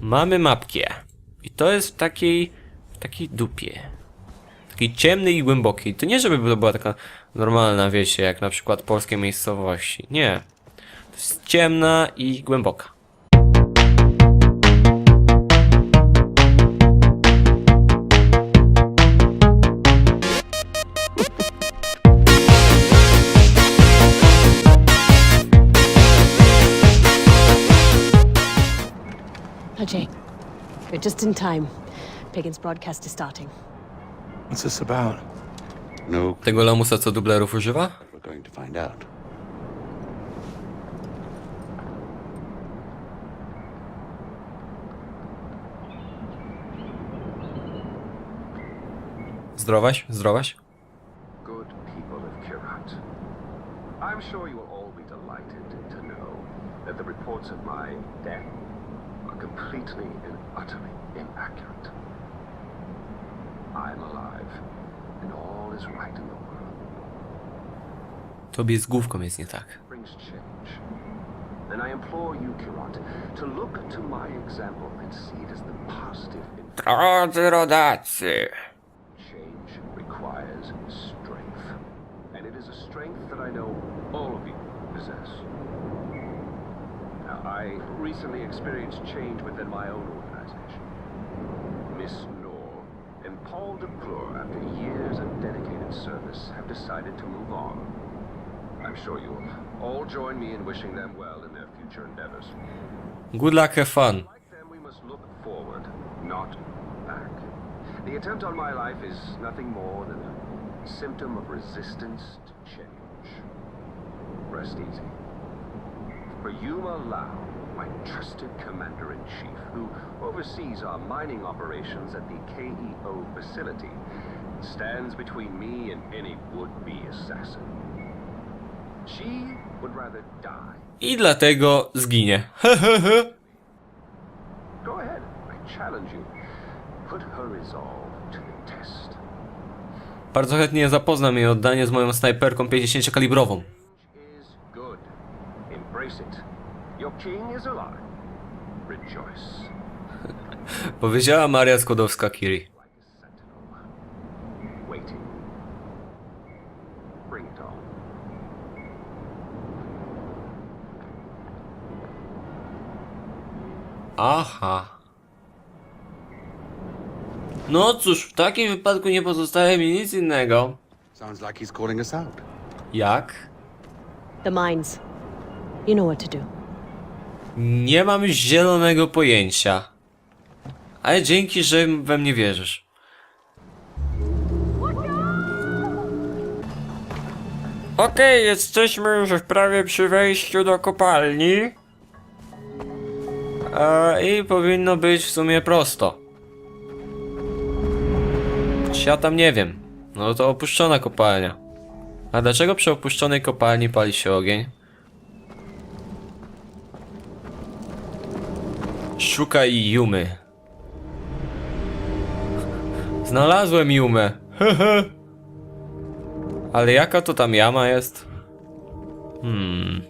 Mamy mapkę. I to jest w takiej, w takiej dupie. Takiej ciemnej i głębokiej. To nie, żeby to była taka normalna, wiecie, jak na przykład polskie miejscowości. Nie. To jest ciemna i głęboka. Ajay, you're just in time. Pagan's broadcast is starting. What's this about? No, Tego lamusa, co dublerów używa? we're going to find out. Zdrowaś? Zdrowaś? good people of Kirat. I'm sure you will all be delighted to know that the reports of my death are completely and utterly inaccurate. I'm alive, and all is right in the world. Tobie z główką jest nie tak. Brings change. And I implore you, Kirat, to look to my example and see it as the positive. Drodzy rodacy! Change requires strength. And it is a strength that I know all of you possess. Now, I recently experienced change within my own organization. Miss Noor and Paul DePleur, after years of dedicated service, have decided to move on. I'm sure you'll all join me in wishing them well in their future endeavors. Good luck, have fun. Like them, we must look forward, not back. The attempt on my life is nothing more than a symptom of resistance to change. Rest easy. For Yuma Lau, my trusted commander-in-chief, who oversees our mining operations at the KEO facility, stands between me and any would-be assassin. She would rather die I dlatego zginie. Go ahead. I challenge you. Put her resolve to the test. Bardzo chętnie zapoznam jej oddanie z moją snajperką 50-kalibrową. Is good. Embrace it. Your king is alive. Rejoice. Powiedziała Maria Skłodowska-Curie. Waiting. Bring it on. Aha. No cóż, w takim wypadku nie pozostaje mi nic innego. Sounds like he's calling us out. Jak? The mines. You know what to do. Nie mam zielonego pojęcia. Ale dzięki, że we mnie wierzysz. Okej, jesteśmy już prawie przy wejściu do kopalni. E, I powinno być w sumie prosto. Ja tam nie wiem. No to opuszczona kopalnia. A dlaczego przy opuszczonej kopalni pali się ogień? Szukaj Jumy. Znalazłem Jumę. Ale jaka to tam jama jest? Hmm.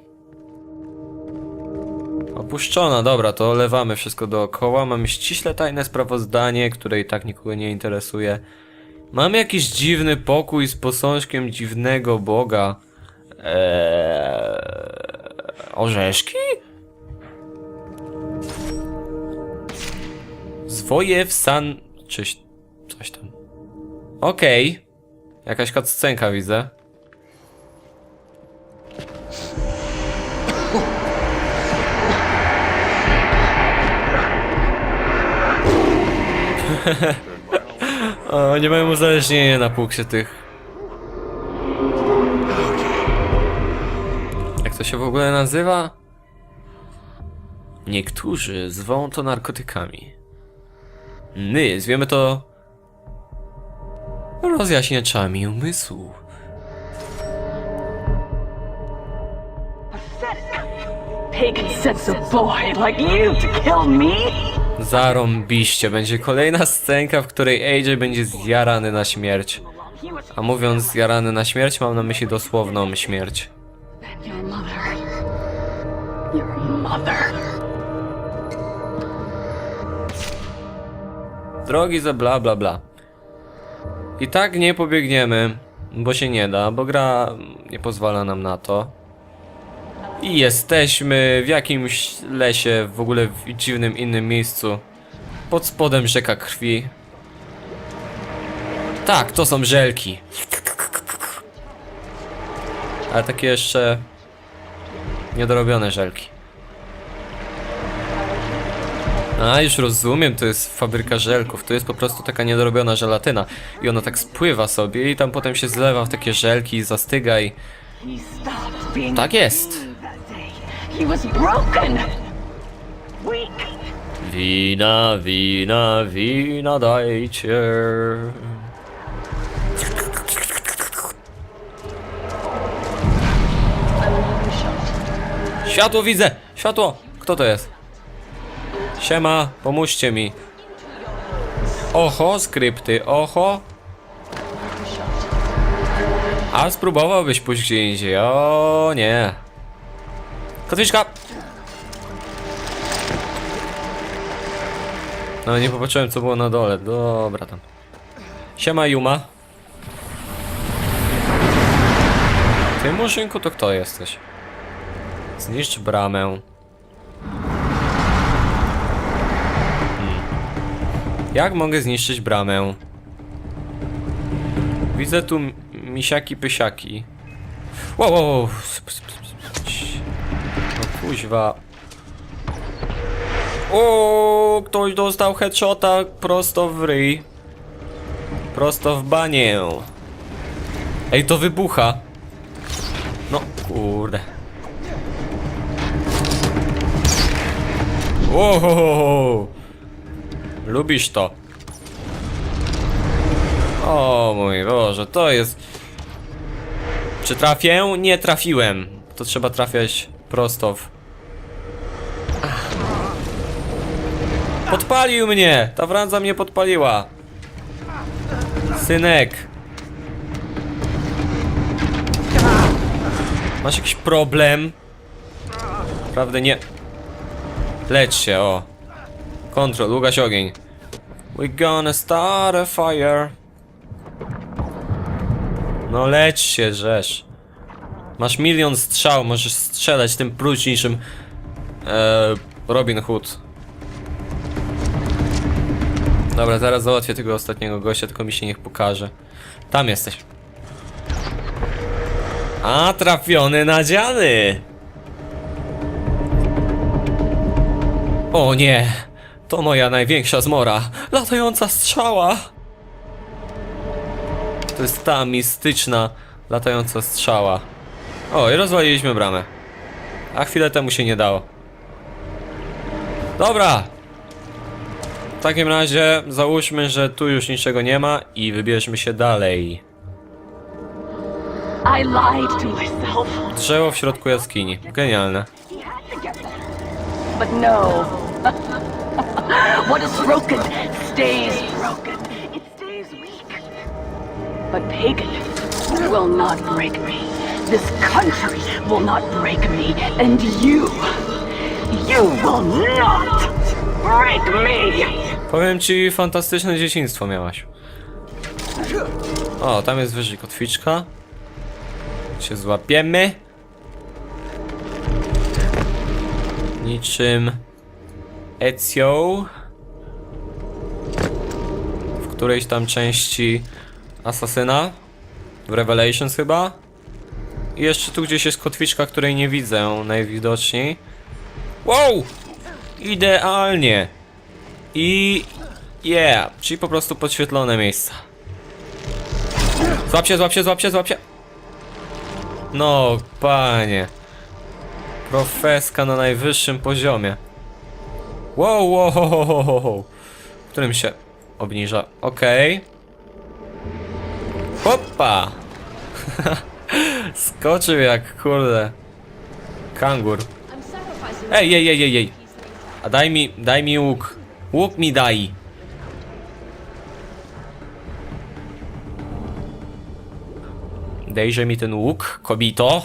Opuszczona, dobra, to lewamy wszystko dookoła. Mamy ściśle tajne sprawozdanie, które i tak nikogo nie interesuje. Mam jakiś dziwny pokój z posążkiem dziwnego boga. Eee... Orzeszki? Zwoje w san... Czyś... Coś tam. Okej. Jakaś cutscenka widzę. o, nie mają uzależnienia na puksie tych. Jak to się w ogóle nazywa? Niektórzy zwą to narkotykami. My zwiemy to rozjaśniaczami umysłu. Pagan sends a boy like you to kill me? Zarąbiście, będzie kolejna scenka, w której AJ będzie zjarany na śmierć. A mówiąc zjarany na śmierć, mam na myśli dosłowną śmierć. your mother. Your mother. Drogi za bla bla bla. I tak nie pobiegniemy, bo się nie da, bo gra nie pozwala nam na to. I jesteśmy w jakimś lesie, w ogóle w dziwnym innym miejscu. Pod spodem rzeka krwi. Tak, to są żelki. Ale takie jeszcze niedorobione żelki. A, już rozumiem, to jest fabryka żelków. To jest po prostu taka niedorobiona żelatyna. I ona tak spływa sobie i tam potem się zlewa w takie żelki i zastyga i... Tak jest. Wina, wina, wina dajcie. Światło widzę! Światło! Kto to jest? Siema, pomóżcie mi. Oho, skrypty, oho. A spróbowałbyś pójść gdzie indziej? O nie. Kotwiczka! No nie popatrzyłem co było na dole. Dobra tam. Siema Yuma. Ty murzynku to kto jesteś? Zniszcz bramę. Jak mogę zniszczyć bramę? Widzę tu misiaki pysiaki. Wow, wow, wow. No kuźwa. O, ktoś dostał headshota prosto w ryj. Prosto w banię. Ej, to wybucha. No, kurde. Ohohoho. Lubisz to. O mój Boże, to jest... Czy trafię? Nie trafiłem. To trzeba trafiać prosto w... Podpalił mnie! Ta wranza mnie podpaliła. Synek. Masz jakiś problem? Prawdę nie. Lecz się, o. Kontrol, ugaś ogień. We gonna start a fire. No lecz się, rzesz. Masz milion strzał, możesz strzelać tym próżniejszym e, Robin Hood. Dobra, zaraz załatwię tego ostatniego gościa, tylko mi się niech pokaże. Tam jesteś. A, trafiony nadziany! O nie! To moja największa zmora! Latająca strzała! To jest ta mistyczna, latająca strzała. O, i rozwaliliśmy bramę. A chwilę temu się nie dało. Dobra! W takim razie załóżmy, że tu już niczego nie ma i wybierzmy się dalej. Drzewo w środku jaskini. Genialne. But no. what is broken stays broken. It stays weak. But Pagan will not break me. This country will not break me. And you, you will not break me. Powiem ci, fantastyczne dzieciństwo miałaś. O, tam jest wyżej kotwiczka. Się złapiemy. Niczym Ezio. W którejś tam części Asasyna. W Revelations chyba. I jeszcze tu gdzieś jest kotwiczka, której nie widzę najwidoczniej. Wow! Idealnie! I... Yeah, czyli po prostu podświetlone miejsca. Złap się, złap się, złap się, złap się. No, panie. Profeska na najwyższym poziomie. Wow, wow, ho, ho, ho. Którym się obniża. Okej. Hoppa! Skoczył jak kurde. Kangur. Ej, ej, ej, ej, ej. A daj mi, daj mi łuk. Łuk mi daj. Dejże mi ten łuk, kobito.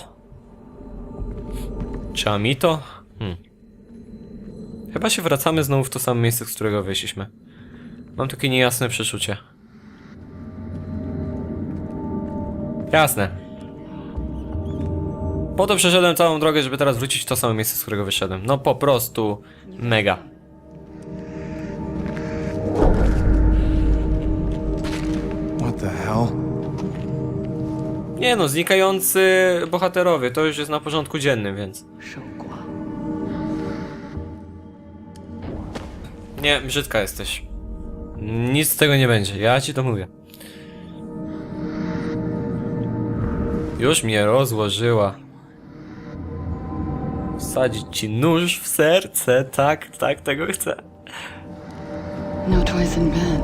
Czy? Hmm. Chyba się wracamy znowu w to samo miejsce, z którego wyszliśmy. Mam takie niejasne przeczucie. Jasne. Po to przeszedłem całą drogę, żeby teraz wrócić w to samo miejsce, z którego wyszedłem. No po prostu mega. What the hell? Nie no, znikający bohaterowie, to już jest na porządku dziennym, więc... Nie, brzydka jesteś. Nic z tego nie będzie, ja ci to mówię. Już mnie rozłożyła. Wsadzić ci nóż w serce, tak, tak, tego chcę. No toys in bed.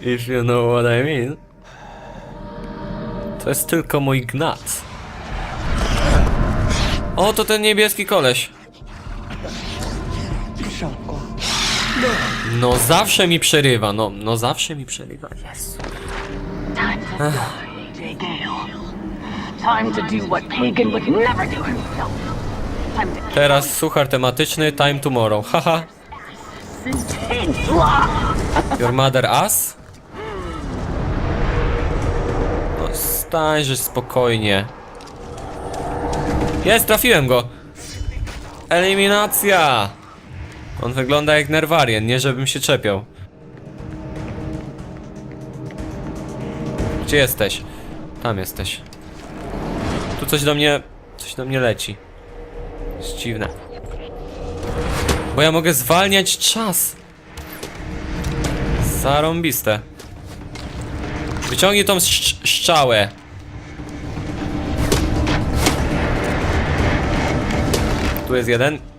If you know what I mean. To jest tylko mój gnat. O, to ten niebieski koleś. No zawsze mi przerywa, no, no zawsze mi przerywa, Jezu. Time to die, J. Gale. Time to do what Pagan would never do himself. Time to Teraz suchar tematyczny, time tomorrow, haha. intense love. Your mother ass? No stańże spokojnie. Jest, trafiłem go! Eliminacja! On wygląda jak nerwarien, nie żebym się czepiał. Gdzie jesteś? Tam jesteś. Tu coś do mnie... coś do mnie leci. Jest dziwne. Bo ja mogę zwalniać czas. Zarąbiste. Wyciągnij tą szcz szczałę. Tu jest jeden.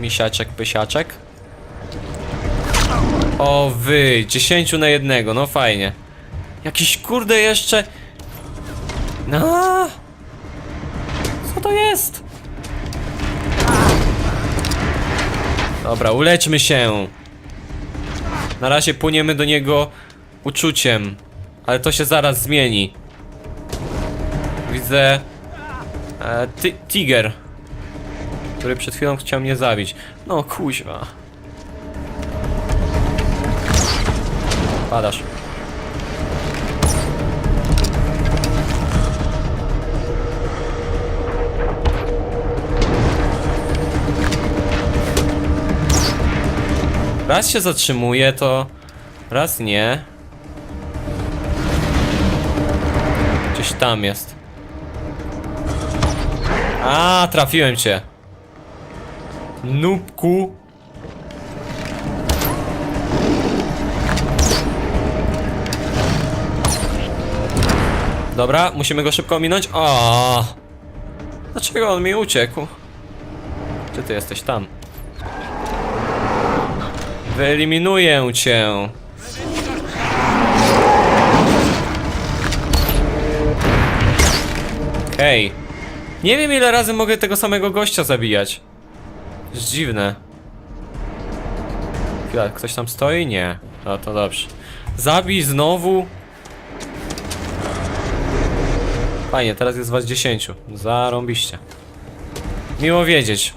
Misiaczek, pysiaczek. O wy, 10 na jednego, no fajnie. Jakiś kurde jeszcze... No. Co to jest? Dobra, uleczmy się. Na razie płyniemy do niego uczuciem, ale to się zaraz zmieni. Widzę e, ty Tiger, który przed chwilą chciał mnie zabić. No kuźwa. Padasz. Raz się zatrzymuje, to raz nie. Gdzieś tam jest. A, trafiłem cię. Nubku. Dobra, musimy go szybko ominąć. O! Dlaczego on mi uciekł? Gdzie ty jesteś? Tam. Wyeliminuję cię. Okej. Nie wiem ile razy mogę tego samego gościa zabijać. Jest dziwne. Chwila, ktoś tam stoi? Nie. No to dobrze. Zabij znowu. Fajnie, teraz jest was 10. Zarąbiście. Miło wiedzieć.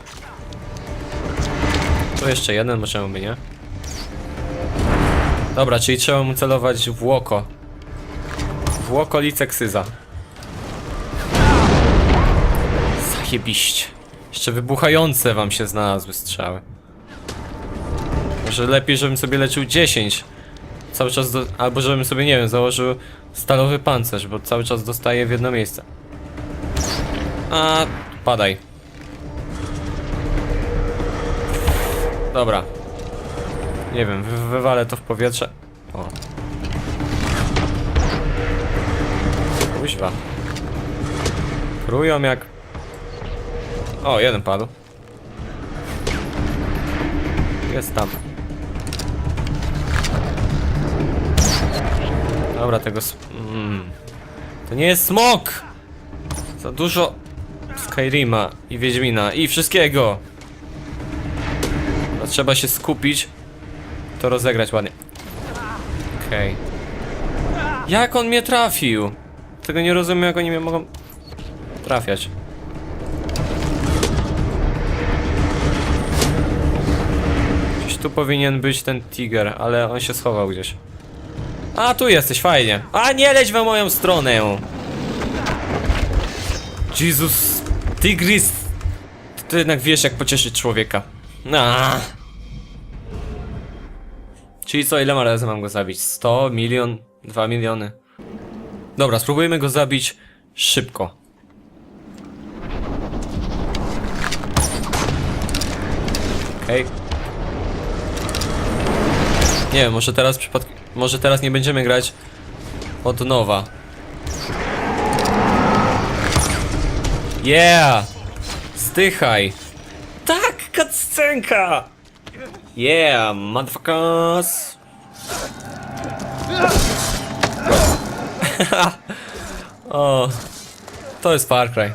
Tu jeszcze jeden, możemy by nie? Dobra, czyli trzeba mu celować w oko. W okolice ksyza. Zajebiście. Jeszcze wybuchające wam się znalazły strzały. Może lepiej, żebym sobie leczył 10. Cały czas do... Albo żebym sobie, nie wiem, założył stalowy pancerz, bo cały czas dostaję w jedno miejsce. A, padaj. Dobra. Nie wiem, wy wywalę to w powietrze. O. Kuźwa. Krują jak... O, jeden padł. Jest tam. Dobra, tego... Mm. To nie jest smok! Za dużo Skyrima i Wiedźmina i wszystkiego. No, trzeba się skupić. To rozegrać ładnie. Okej. Jak on mnie trafił? Tego nie rozumiem, jak oni mnie mogą trafiać. Tu powinien być ten tiger, ale on się schował gdzieś. A, tu jesteś, fajnie. A, nie leć w moją stronę. Jezus, Tigris. Ty jednak wiesz, jak pocieszyć człowieka. A. Czyli co, ile razy mam go zabić? 100, milion, 2 miliony? Dobra, spróbujemy go zabić szybko. Okej. Nie wiem, może teraz przypadk... Może teraz nie będziemy grać od nowa. Yeah! Zdychaj! Tak, cutscenka! Yeah, motherfuckers! o, to jest Far Cry.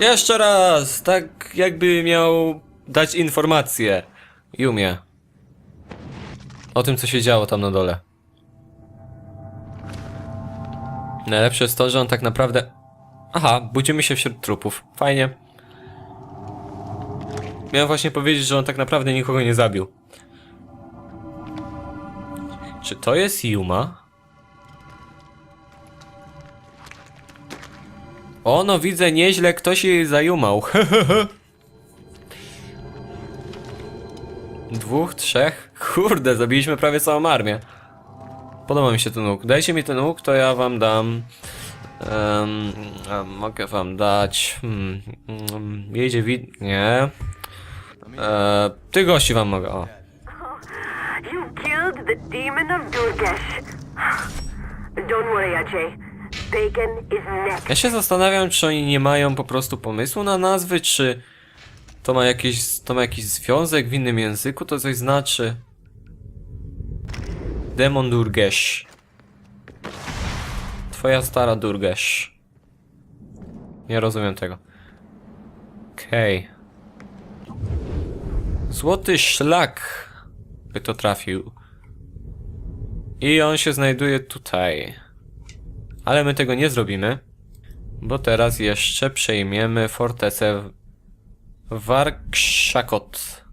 Jeszcze raz, tak jakby miał dać informację. Jumie. O tym, co się działo tam na dole. Najlepsze jest to, że on tak naprawdę... Aha, budzimy się wśród trupów. Fajnie. Miałem właśnie powiedzieć, że on tak naprawdę nikogo nie zabił. Czy to jest Yuma? O, no widzę nieźle, ktoś jej zajumał. Dwóch, trzech? Kurde, zabiliśmy prawie całą armię. Podoba mi się ten łuk. Dajcie mi ten łuk, to ja wam dam. Um, mogę wam dać. Hmm, um, jedzie wid. Nie. E, ty gości wam mogę. O. You killed the demon of Durgesh. Don't worry, Ajay. Bacon is next. Ja się zastanawiam, czy oni nie mają po prostu pomysłu na nazwy, czy to ma jakiś, to ma jakiś związek w innym języku, to coś znaczy. Demon Durgesh. Twoja stara Durgesh. Nie rozumiem tego. Okej. Złoty szlak by to trafił. I on się znajduje tutaj. Ale my tego nie zrobimy, bo teraz jeszcze przejmiemy fortecę Warkszakot.